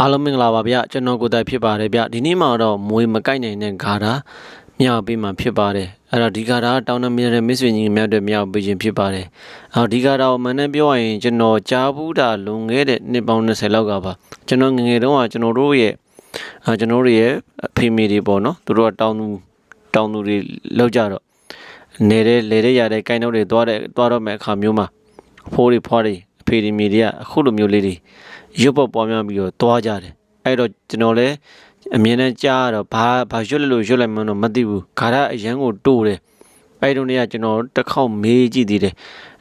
အားလုံးမင်္ဂလာပါဗျကျွန်တော်ကိုယ်တိုင်ဖြစ်ပါတယ်ဗျဒီနေ့မှာတော့မွေမကိုက်နိုင်တဲ့ဂါထာမြောက်ပေးမှာဖြစ်ပါတယ်အဲ့တော့ဒီဂါထာတောင်းတမရတဲ့မစ်ဆွေကြီးများအတွက်မြောက်ပေးခြင်းဖြစ်ပါတယ်အော်ဒီဂါထာကိုမှန်တယ်ပြောရရင်ကျွန်တော်ကြားဘူးတာလွန်ခဲ့တဲ့နှစ်ပေါင်း20လောက်ကပါကျွန်တော်ငယ်ငယ်တုန်းကကျွန်တော်တို့ရဲ့အာကျွန်တော်တို့ရဲ့အဖေမေတွေပေါ့နော်သူတို့ကတောင်းသူတောင်းသူတွေလောက်ကြတော့နေတဲ့လေတဲ့ရတဲ့ကိုင်းတော့တွေသွားတဲ့သွားတော့မဲ့အခါမျိုးမှာဖိုးတွေဖွားတွေအ ဖေတွေမိတွေကအခုလိုမျိုးလေးတွေရွတ်ပေါ်ပွားများပြီးတော့သွားကြတယ်အဲ့တော့ကျွန်တော်လည်းအမြင်နဲ့ကြားရတော့ဘာဘာရွတ်လိုက်လို့ရွတ်လိုက်မှန်းတော့မသိဘူးခါရအရန်ကိုတိုးတယ်အဲ့တုန်းကကျွန်တော်တစ်ခေါက်မေးကြည့်သေးတယ်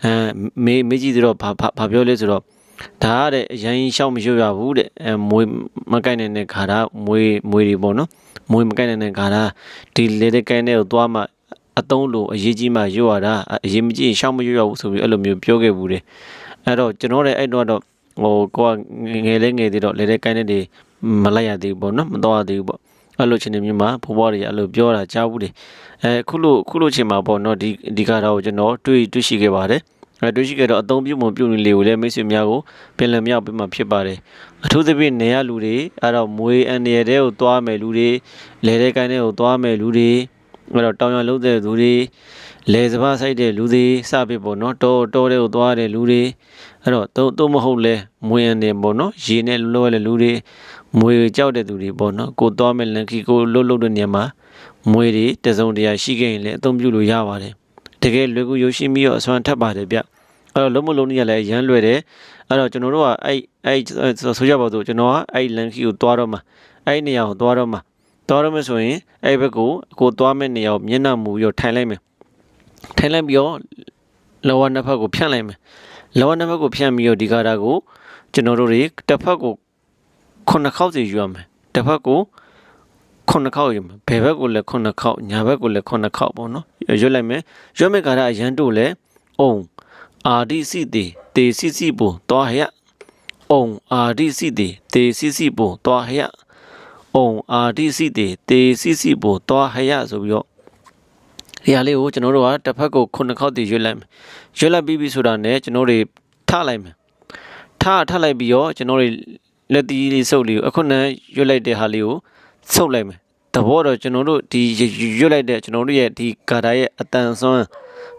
အဲမေးမေးကြည့်သေးတော့ဘာဘာဘာပြောလဲဆိုတော့ဒါကတဲ့အရန်ရှောက်မရွတ်ရဘူးတဲ့အဲမွေးမကိုက်နိုင်တဲ့ခါရမွေးမွေးတွေပေါ့နော်မွေးမကိုက်နိုင်တဲ့ခါရဒီလေတဲ့ကိုင်းတဲ့ကိုသွားမှအတုံးလို့အရေးကြီးမှရွတ်ရတာအရေးမကြီးရင်ရှောက်မရွတ်ရဘူးဆိုပြီးအဲ့လိုမျိုးပြောခဲ့ဘူးတယ် အဲ့တော့ကျွန်တော်လည်းအဲ့တော့တော့ဟိုကိုကငယ်လေးငယ်သေးတော့လေတဲ့ကိုင်းတဲ့တွေမလိုက်ရသေးဘူးပေါ့နော်မတော်ရသေးဘူးပေါ့အဲ့လိုချင်းနေမျိုးမှာဘိုးဘွားတွေအဲ့လိုပြောတာကြားဘူးတယ်အဲခုလိုခုလိုချင်းမှာပေါ့နော်ဒီဒီကတော့ကျွန်တော်တွေ့တွေ့ရှိခဲ့ပါတယ်အဲတွေ့ရှိခဲ့တော့အသုံးပြုမှုပြုနေလေကိုလည်းမိတ်ဆွေများကိုပြန်လည်မြောက်ပေးမှဖြစ်ပါတယ်အထူးသဖြင့်နေရလူတွေအဲ့တော့မွေအန်ရတဲ့ကိုသွားမယ်လူတွေလေတဲ့ကိုင်းတဲ့ကိုသွားမယ်လူတွေအဲ့တော့တောင်ရလုံးတဲ့လူတွေ လေစပါးဆိုင်တဲ့လူတွေစပစ်ပေါ့နော်တောတောတဲ့ကိုသွားတဲ့လူတွေအဲ့တော့သုံးသုံးမဟုတ်လဲမွေအန်တယ်ပေါ့နော်ရေနဲ့လောတဲ့လူတွေမွေကြောက်တဲ့သူတွေပေါ့နော်ကိုသွားမဲ့လန်ကီကိုလှုပ်လှုပ်တဲ့နေရာမှာမွေတွေတစုံတရာရှိခဲ့ရင်လည်းအသုံးပြုလို့ရပါတယ်တကယ်လွယ်ကူရုပ်ရှင်ပြီးတော့အစွမ်းထပ်ပါတယ်ဗျအဲ့တော့လုံးမလုံးကြီးကလည်းရမ်းလွယ်တယ်အဲ့တော့ကျွန်တော်တို့ကအဲ့အဲ့ဆိုကြပါစို့ကျွန်တော်ကအဲ့လန်ကီကိုသွားတော့မှာအဲ့နေရာကိုသွားတော့မှာသွားတော့မယ်ဆိုရင်အဲ့ဘက်ကိုကိုသွားမဲ့နေရာကိုမျက်နှာမူပြီးတော့ထိုင်လိုက်မယ် ထိုင်လိုက်ပြီးတော့လောဝနှစ်ဖက်ကိုဖြန့်လိုက်မယ်လောဝနှစ်ဖက်ကိုဖြန့်ပြီးတော့ဒီကာတာကိုကျွန်တော်တို့တွေတစ်ဖက်ကိုခုနှစ်ခေါက်စီယူရမယ်တစ်ဖက်ကိုခုနှစ်ခေါက်ယူမယ်ဘယ်ဘက်ကိုလည်းခုနှစ်ခေါက်ညာဘက်ကိုလည်းခုနှစ်ခေါက်ပေါ့နော်ရွတ်လိုက်မယ်ရွတ်မဲ့ကာတာအရန်တို့လဲအုံအာဒီစီတေတေစီစီပိုတောဟရအုံအာဒီစီတေတေစီစီပိုတောဟရအုံအာဒီစီတေတေစီစီပိုတောဟရဆိုပြီးတော့ ဒီဟာလေးကိုကျွန်တော်တို့ကတစ်ဖက်ကိုခုနှစ်ခေါက်တည်ရွတ်လိုက်မယ်ရွတ်လိုက်ပြီးပြီဆိုတာနဲ့ကျွန်တော်တွေထလိုက်မယ်ထထလိုက်ပြီးတော့ကျွန်တော်တွေလက်တီးလေးစုပ်လေးကိုအခုနရွတ်လိုက်တဲ့ဟာလေးကိုဆုပ်လိုက်မယ်တဘောတော့ကျွန်တော်တို့ဒီရွတ်လိုက်တဲ့ကျွန်တော်တို့ရဲ့ဒီဂါတာရဲ့အတန်ဆွမ်း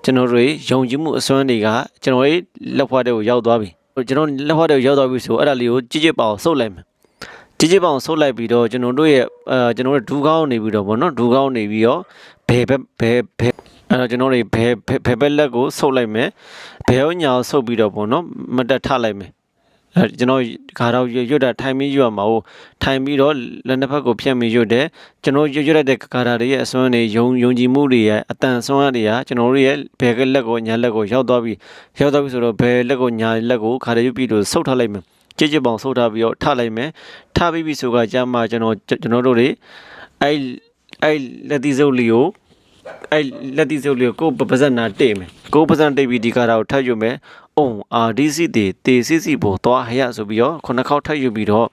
ကျွန်တော်တို့ယုံကြည်မှုအစွမ်းတွေကကျွန်တော်ရဲ့လက်ဖွားတဲ့ကိုရောက်သွားပြီကျွန်တော်လက်ဖွားတဲ့ကိုရောက်သွားပြီဆိုအဲ့ဒါလေးကိုကြည့်ကြည့်ပါအောင်ဆုပ်လိုက်မယ်ကြည့်ကြည့်ပါအောင်ဆုပ်လိုက်ပြီးတော့ကျွန်တော်တို့ရဲ့အဲကျွန်တော်တို့ဒူးကောင်းနေပြီးတော့ဗောနော်ဒူးကောင်းနေပြီးတော့ ဘယ်ဘက်ဘယ်ဘယ်အဲ့တော့ကျွန်တော်တွေဘယ်ဘယ်ဘက်လက်ကိုဆုပ်လိုက်မယ်ဘယ်ဟောညာကိုဆုပ်ပြီးတော့ဗောနော်မတက်ထလိုက်မယ်အဲကျွန်တော်ခါတော့ရွတ်တာထိုင်ပြီးရွတ်မှာဟိုထိုင်ပြီးတော့လက်နှစ်ဖက်ကိုဖြတ်ပြီးရွတ်တယ်ကျွန်တော်ရွတ်ရွတ်လိုက်တဲ့ခါတာတွေရဲ့အစွမ်းတွေယုံယုံကြည်မှုတွေရဲ့အတန်ဆွမ်းတွေကကျွန်တော်တို့ရဲ့ဘယ်ကလက်ကိုညာလက်ကိုရောက်သွားပြီးရောက်သွားပြီဆိုတော့ဘယ်လက်ကိုညာလက်ကိုခါရရွတ်ပြီးတော့ဆုပ်ထားလိုက်မယ်ကြည်ကြည်ပေါင်ဆုပ်ထားပြီးတော့ထလိုက်မယ်ထပြီးပြီဆိုကကြာမှကျွန်တော်ကျွန်တော်တို့တွေအဲ့ အဲ့လက်သီးစုပ်လေးကိုအဲ့လက်သီးစုပ်လေးကိုကိုပါဇက်နာတိတ်မယ်ကိုပါဇက်တိတ်ပြီးဒီကားတာကိုထပ်ယူမယ်အုံအာဒီစီတေတေစီစီပေါ်သွားဟရဆိုပြီးတော့ခုနှစ်ခေါက်ထပ်ယူပြီးတော့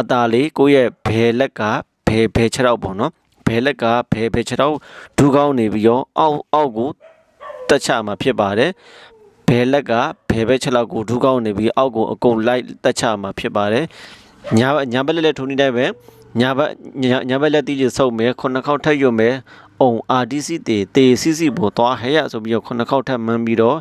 အตาလေးကိုရဲ့ဘယ်လက်ကဘယ်ဘယ်ခြေထောက်ပေါ့နော်ဘယ်လက်ကဘယ်ဘယ်ခြေထောက်ဒူးကောင်းနေပြီးတော့အောက်အောက်ကိုတက်ချမှာဖြစ်ပါတယ်ဘယ်လက်ကဘယ်ဘက်ခြေထောက်ကိုဒူးကောင်းနေပြီးအောက်ကိုအကုန်လိုက်တက်ချမှာဖြစ်ပါတယ်ညာညာဘက်လက်လက်ထုံနေတိုင်းပဲ ညာဘက်ညာဘက်လက်တီးကြီးဆုပ်မယ်ခုနှစ်ခေါက်ထပ်ယူမယ်အုံ RDC တေတေစီစီပေါ်သွားဟဲရဆိုပြီးတော့ခုနှစ်ခေါက်ထပ်မှန်းပြီးတော့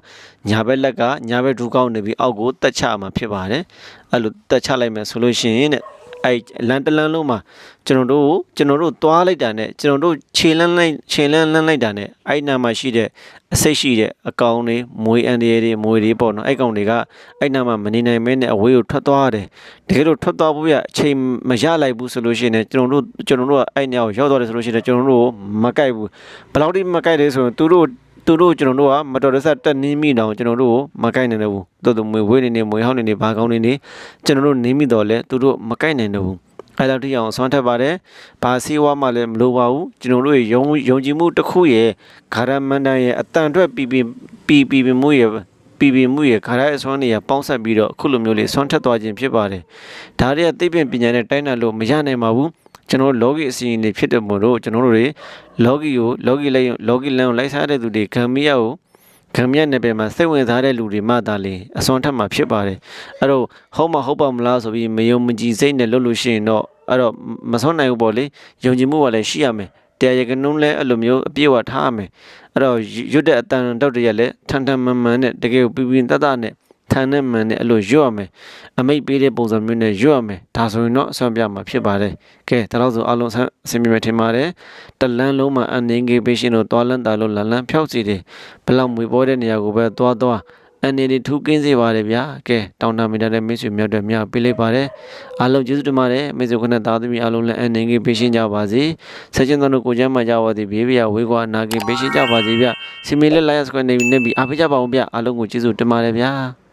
ညာဘက်လက်ကညာဘက်ဒူးကောင်းနေပြီးအောက်ကိုတက်ချမှာဖြစ်ပါတယ်အဲ့လိုတက်ချလိုက်မယ်ဆိုလို့ရှိရင်တဲ့ အဲ့လန်တလန်လုံးမှာကျွန်တော်တို့ကျွန်တော်တို့သွားလိုက်တာနဲ့ကျွန်တော်တို့ခြေလန်းလိုက်ခြေလန်းလန်းလိုက်တာနဲ့အဲ့နာမှာရှိတဲ့အစိတ်ရှိတဲ့အကောင်တွေမွေးအန်ဒီတွေမွေးတွေပေါ့နော်အဲ့ကောင်တွေကအဲ့နာမှာမနေနိုင်မဲနဲ့အဝေးကိုထွက်သွားတယ်တကယ်လို့ထွက်သွားဖို့ရအချိန်မရလိုက်ဘူးဆိုလို့ရှိရင်ကျွန်တော်တို့ကျွန်တော်တို့ကအဲ့နေရာကိုရောက်သွားတယ်ဆိုလို့ရှိရင်ကျွန်တော်တို့မကြိုက်ဘူးဘယ်လောက်ထိမကြိုက်လဲဆိုရင်သူတို့ သူတို့ကျွန်တော်တို့ကမတော်တဆတက်နင်းမိတော့ကျွန်တော်တို့မကိုက်နိုင်တော့ဘူးတော်တော်မွေဝေးနေနေမွေဟောင်းနေနေဘာကောင်းနေနေကျွန်တော်တို့နင်းမိတော့လဲသူတို့မကိုက်နိုင်တော့ဘူးအဲ့လောက်ထိအောင်ဆွမ်းထက်ပါတယ်။ဘာစီဝါမှလည်းမလိုပါဘူး။ကျွန်တော်တို့ယုံယုံကြည်မှုတစ်ခုရဲ့ဂါရမန္တန်ရဲ့အတန်အတွက်ပြည်ပြည်ပြည်ပြည်မှုရဲ့ပြည်ပြည်မှုရဲ့ခါရအစွမ်းတွေကပေါင်းဆက်ပြီးတော့အခုလိုမျိုးလေးဆွမ်းထက်သွားခြင်းဖြစ်ပါတယ်။ဒါတွေကသိပ္ပံပညာနဲ့တိုင်းနိုင်လို့မရနိုင်ပါဘူး။ ကျွန်တော်လောကီအစီအစဉ်တွေဖြစ်တဲ့မို့လို့ကျွန်တော်တို့တွေလောကီကိုလောကီလိုက်လောကီလမ်းကိုလိုက်စားတဲ့သူတွေဂမ်မီယာကိုဂခံမြတ်နယ်ပယ်မှာစိတ်ဝင်စားတဲ့လူတွေမှသာလေအစွမ်းထက်မှာဖြစ်ပါတယ်အဲ့တော့ဟုတ်မဟုတ်ပါမလားဆိုပြီးမယုံမကြည်စိတ်နဲ့လုပ်လို့ရှိရင်တော့အဲ့တော့မဆုံးနိုင်ဘူးပေါ့လေယုံကြည်မှုကလည်းရှိရမယ်တရားရကနုံးလည်းအဲ့လိုမျိုးအပြည့်အဝထားရမယ်အဲ့တော့ရွတ်တဲ့အတန်တောက်တရလည်းထန်ထန်မှန်မှန်နဲ့တကယ်ကိုပြပြတတ်တတ်နဲ့ ထန်နဲ့မှန်နဲ့အဲ့လိုရွတ်ရမယ်အမိတ်ပေးတဲ့ပုံစံမျိုးနဲ့ရွတ်ရမယ်ဒါဆိုရင်တော့အဆွမ်းပြမှာဖြစ်ပါတယ်ကဲဒါတော့ဆိုအလုံးဆန်းအစီအမံထင်ပါတယ်တလန်းလုံးမှာအနေငယ်ပေးရှင်တို့သွားလန်းတာလို့လန်လန်းဖြောက်စီတယ်ဘလောက်မွေပေါ်တဲ့နေရာကိုပဲသွားသွားအနေနဲ့ထူးကင်းစေပါတယ်ဗျာကဲတောင်းတမင်တဲ့မိတ်ဆွေများတွေများပေးလိုက်ပါတယ်အားလုံးကျေးဇူးတင်ပါတယ်မိတ်ဆွေခနဲ့သားသမီးအားလုံးလည်းအနေငယ်ပေးရှင်ကြပါစေဆက်ချင်းတို့ကိုကျမ်းမှာကြပါသည်ဘေးပြဝေးကွာနာကင်ပေးရှင်ကြပါစေဗျစီမီလက်လိုက်ရစကွန်နေနေပြီးအားပေးကြပါအောင်ဗျအားလုံးကိုကျေးဇူးတင်ပါတယ်ဗျာ